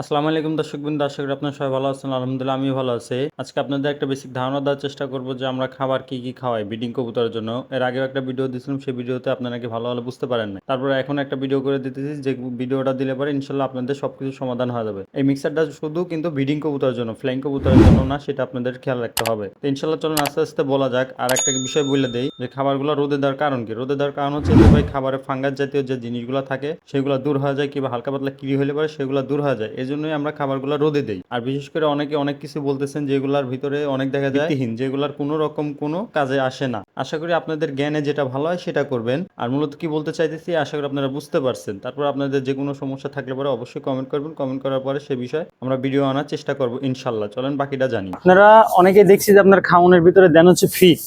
আসসালামু আলাইকুম দর্শক বিন্দু, আশা করি আপনার সবাই ভালো আছেন। আলহামদুলিল্লাহ, আমিও ভালো আছি। আজকে আপনাদের একটা বেসিক ধারণা দেওয়ার চেষ্টা করব যে আমরা খাবার কি কি খাওয়াই ব্রিডিং কবুতরের জন্য। এর আগেও একটা ভিডিও দিয়েছিলাম, সেই ভিডিওতে আপনারা কি ভালো ভালো বুঝতে পারেন না তারপরে এখন একটা ভিডিও করে দিতেছি, যে ভিডিওটা দিলে পরে ইনশাল্লাহ আপনাদের সবকিছু সমাধান হয়ে যাবে। এই মিক্সারটা শুধু কিন্তু ব্রিডিং কবুতরের জন্য ফ্লাইং কবুতরের জন্য না, সেটা আপনাদের খেয়াল রাখতে হবে। তো ইনশাল্লাহ চলুন আস্তে আস্তে বলা যাক। আর একটা বিষয় বলে দেই, যে খাবারগুলো রোদে দেওয়ার কারণ কি? রোদে দেওয়ার কারণ হচ্ছে যে ভাই, খাবারে ফাঙ্গাস জাতীয় যে জিনিসগুলো থাকে, সেগুলো দূর হয়ে যায়, কিংবা হালকা পাতলা কিরি হলে পরে সেগুলো দূর হয়ে যায়। জন্যই আমরা খাবারগুলো রোদে দেই। আর বিশেষ করে অনেকে অনেক কিছু বলতেছেন যেগুলার ভিতরে অনেক দেখা যায় ভিত্তিহীন। যেগুলার কোনো রকম কোনো কাজে আসে না। আশা করি আপনাদের জ্ঞানে যেটা ভালো হয় সেটা করবেন। আর মূলত কি বলতে চাইতেছি আশা করি আপনারা বুঝতে পারছেন। তারপর আপনাদের যে কোনো সমস্যা থাকলে পরে অবশ্যই কমেন্ট করবেন। কমেন্ট করার পরে সে বিষয়ে আমরা ভিডিও আনার চেষ্টা করব ইনশাল্লাহ চলেন বাকিটা জানি। আপনারা অনেকে দেখছি যে আপনার খাওয়ানোর ভিতরে দেন হচ্ছে ফিট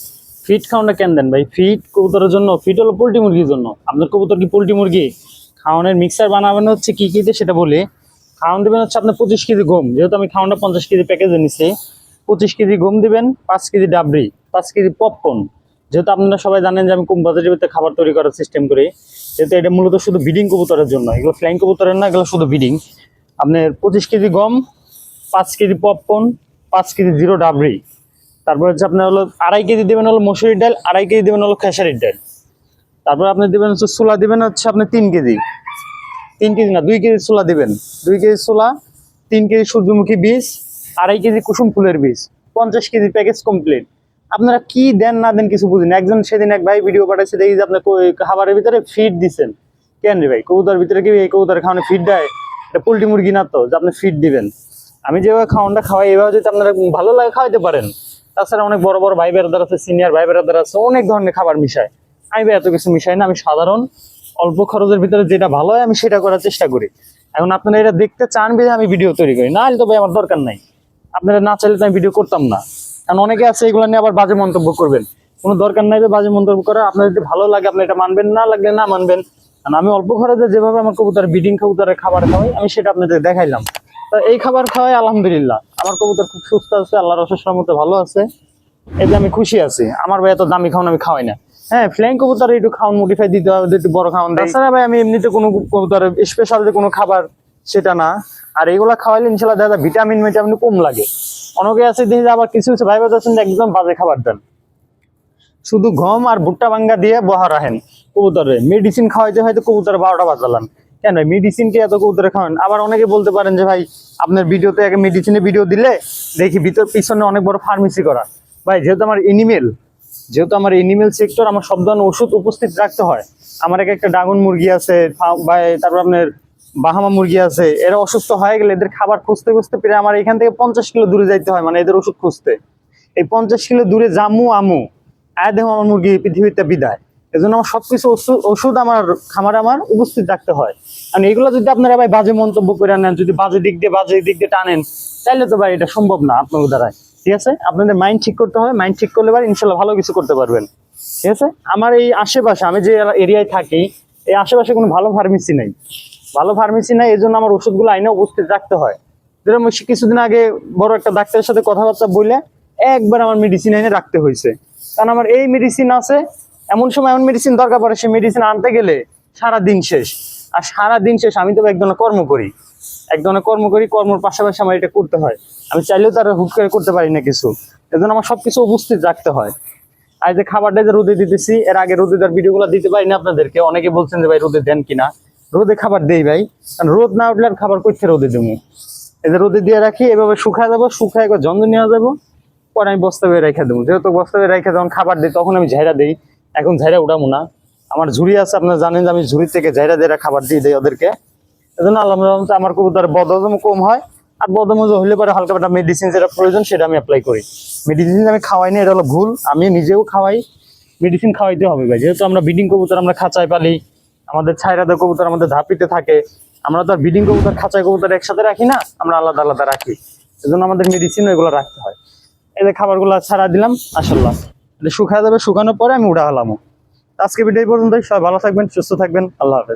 ফিট খাওয়ানোটা কেন দেন ভাই? ফিট কবুতরের জন্য ফিট হলো পোলট্রি মুরগির জন্য। আপনার কবুতর কি পোলট্রি মুরগি? খাওয়ানোর মিক্সার বানাবেন হচ্ছে কি কি সেটা বলি। খাওয়ান দেবেন হচ্ছে আপনার পঁচিশ কেজি গম। যেহেতু আমি খাওয়ানটা পঞ্চাশ কেজি প্যাকেজে নিচ্ছি পঁচিশ কেজি গম দিবেন, পাঁচ কেজি ডাবরি, পাঁচ কেজি পপকর্ন যেহেতু আপনারা সবাই জানেন যে আমি কম বাজেটের ভিতরে খাবার তৈরি করার সিস্টেম করি। যেহেতু এটা মূলত শুধু বিডিং কবুতরের জন্য। এগুলো ফ্লাইং কবুতরের না, এগুলো শুধু বিডিং আপনার পঁচিশ কেজি গম, পাঁচ কেজি পপকর্ন পাঁচ কেজি জিরো ডাবরি। তারপর হচ্ছে আপনার হলো আড়াই কেজি দেবেন হলো মসুরির ডাল, আড়াই কেজি দেবেন হলো খেসারির ডাল। তারপর আপনি দেবেন হচ্ছে ছোলা দিবেন হচ্ছে আপনি তিন কেজি। তিন কেজি না, দুই কেজি ছোলা দিবেন। দুই কেজি ছোলা তিন কেজি সূর্যমুখী বীজ, আড়াই কেজি কুসুম ফুলের বীজ, পঞ্চাশ কেজি প্যাকেজ কমপ্লিট আপনারা কি দেন না দেন কিছু বুঝেন একজন সেদিন এক ভাই ভিডিও পাঠাইছে, দেখি যে আপনার খাবারের ভিতরে ফিড দিছেন। কেন রে ভাই? কবুতর ভিতরে কি এই কবুতর খাওয়ানো ফিড দেয়? এটা পোলট্রি মুরগি না তো, যে আপনি ফিড দিবেন। আমি যেভাবে খাওয়ানটা খাওয়াই, এভাবে যদি আপনারা ভালো লাগে খাওয়াইতে পারেন। তাছাড়া অনেক বড় বড় ভাই বেড়াদার আছে সিনিয়র ভাই বেড়াদার আছে, অনেক ধরনের খাবার মিশায়। আমি এত কিছু মিশাই না, আমি সাধারণ। অল্প খরচের ভিতরে যেটা ভালো হয়, আমি সেটা করার চেষ্টা করি। এখন আপনারা এটা দেখতে চান বিধে আমি ভিডিও তৈরি করি। না হলে তো ভাই আমার দরকার নাই। আপনারা না চাইলে তো আমি ভিডিও করতাম না। কারণ অনেকে আছে, এগুলো নিয়ে আবার বাজে মন্তব্য করবেন। কোনো দরকার নাই যে বাজে মন্তব্য করা। আপনার যদি ভালো লাগে আপনি এটা মানবেন, না লাগলে না মানবেন। কারণ আমি অল্প খরচে যেভাবে আমার কবুতর বিডিং কবুতরের খাবার খাওয়াই, আমি সেটা আপনাদের দেখাইলাম। তো এই খাবার খাওয়াই আলহামদুলিল্লাহ। আমার কবুতর খুব সুস্থ আছে, আল্লাহর অশেষ মতো ভালো আছে। এতে আমি খুশি আছি। আমার ভাই এত দামি খাওয়ান আমি খাওয়াই না। হ্যাঁ ফ্লাইং কবুতর একটু খাওয়ান মডিফাই দিতে হবে একটু বড় খাওয়ান তাছাড়া ভাই, আমি এমনিতে কোনো কবুতর স্পেশাল যে কোনো খাবার, সেটা না। আর এগুলা খাওয়াইলে ইনশাল্লাহ যায় ভিটামিন ভিটামিন কম লাগে। অনেকে আছে, দেখি আবার কিছু কিছু ভাই বাজাচ্ছেন একদম বাজে খাবার দেন। শুধু গম আর ভুট্টা ভাঙ্গা দিয়ে বহা রাখেন কবুতরে। মেডিসিন খাওয়াইতে হয়তো কবুতরে বারোটা বাজালাম। কেন? মেডিসিন কি এত কবুতরে খাওয়ান? আবার অনেকে বলতে পারেন যে, ভাই, আপনার ভিডিওতে এক মেডিসিনের ভিডিও দিলে দেখি ভিতর পিছনে অনেক বড় ফার্মেসি করা। ভাই, যেহেতু আমার এনিমেল যেহেতু আমার এনিমেল সেক্টর আমার সব ধরনের ওষুধ উপস্থিত রাখতে হয়। আমার এক একটা ড্রাগন মুরগি আছে বা তারপর আপনার বাহামা মুরগি আছে, এরা অসুস্থ হয়ে গেলে এদের খাবার খুঁজতে খুঁজতে পেরে আমার এখান থেকে পঞ্চাশ কিলো দূরে যাইতে হয় মানে এদের ওষুধ খুঁজতে। এই পঞ্চাশ কিলো দূরে জামু আমু, আয় দেখো আমার মুরগি পৃথিবীতে বিদায়। এজন্য আমার সবকিছু ওষুধ আমার খামারে আমার উপস্থিত রাখতে হয়। কারণ এগুলো যদি আপনারা ভাই বাজে মন্তব্য করে নেন, যদি বাজে দিক দিয়ে বাজে দিক দিয়ে টানেন তাহলে তো ভাই এটা সম্ভব না আপনার দ্বারাই ঠিক আছে? আপনাদের মাইন্ড ঠিক করতে হবে মাইন্ড ঠিক করলে ভাই ইনশাল্লাহ ভালো কিছু করতে পারবেন। ঠিক আছে? আমার এই আশেপাশে, আমি যে এরিয়ায় থাকি, এই আশেপাশে কোনো ভালো ফার্মেসি নেই। ভালো ফার্মেসি নাই এই জন্য আমার ওষুধগুলো আইনে উপস্থিত রাখতে হয়। যেরকম কিছুদিন আগে বড় একটা ডাক্তারের সাথে কথাবার্তা বলে একবার আমার মেডিসিন এনে রাখতে হয়েছে। কারণ আমার এই মেডিসিন আছে, এমন সময় এমন মেডিসিন দরকার পড়ে সেই মেডিসিন আনতে গেলে সারা দিন শেষ। আর সারা দিন শেষ, আমি তো এক ধরনের কর্ম করি এক ধরনের কর্ম করি কর্মর পাশাপাশি আমার এটা করতে হয়। আমি চাইলেও তার হুট করে করতে পারি না কিছু। এজন্য আমার সবকিছু উপস্থিত রাখতে হয়। আর যে খাবারটা যে রোদে দিতেছি, এর আগে রোদে দেওয়ার ভিডিওগুলো দিতে পারি না আপনাদেরকে। অনেকে বলছেন যে ভাই রোদে দেন কিনা। রোদে খাবার দেই ভাই। কারণ রোদ না উঠলে আর খাবার করতে রোদে দেবো? এই যে রোদে দিয়ে রাখি, এভাবে শুকায় যাব, শুকায় একবার যন্ত্র নেওয়া যাব। পরে আমি বস্তা বেয়ে রেখে দেবো। যেহেতু বস্তা বেয়ে রেখে যখন খাবার দিই, তখন আমি ঝাইরা দিই। এখন ঝাইরা উঠাবো না। আমার ঝুড়ি আছে, আপনারা জানেন যে আমি ঝুড়ি থেকে ঝাইরা দিয়ে খাবার দিয়ে দিই ওদেরকে। এজন্য আল্লাহ আমার কবুতর বদহজম কম হয়। আর বদহজম হলে পরে হালকা পাটা মেডিসিন যেটা প্রয়োজন সেটা আমি অ্যাপ্লাই করি। মেডিসিন আমি খাওয়াই না, এটা হলো ভুল। আমি নিজেও খাওয়াই। মেডিসিন খাওয়াইতে হবে ভাই। যেহেতু আমরা বিডিং কবুতর আমরা খাঁচায় পালি, আমাদের ছাইরাদের কবুতর আমাদের ধাপিতে থাকে, আমরা তো আর বিডিং কবুতর, খাঁচায় কবুতর একসাথে রাখি না, আমরা আলাদা আলাদা রাখি। এজন্য আমাদের মেডিসিন এগুলো রাখতে হয়। এই যে খাবারগুলো ছাড়া দিলাম মাসাল্লাহ এটা শুকায় যাবে, শুকানোর পরে আমি উড়া হলাম আজকে ভিডিও এই পর্যন্তই। সবাই ভালো থাকবেন, সুস্থ থাকবেন। আল্লাহ হাফেজ।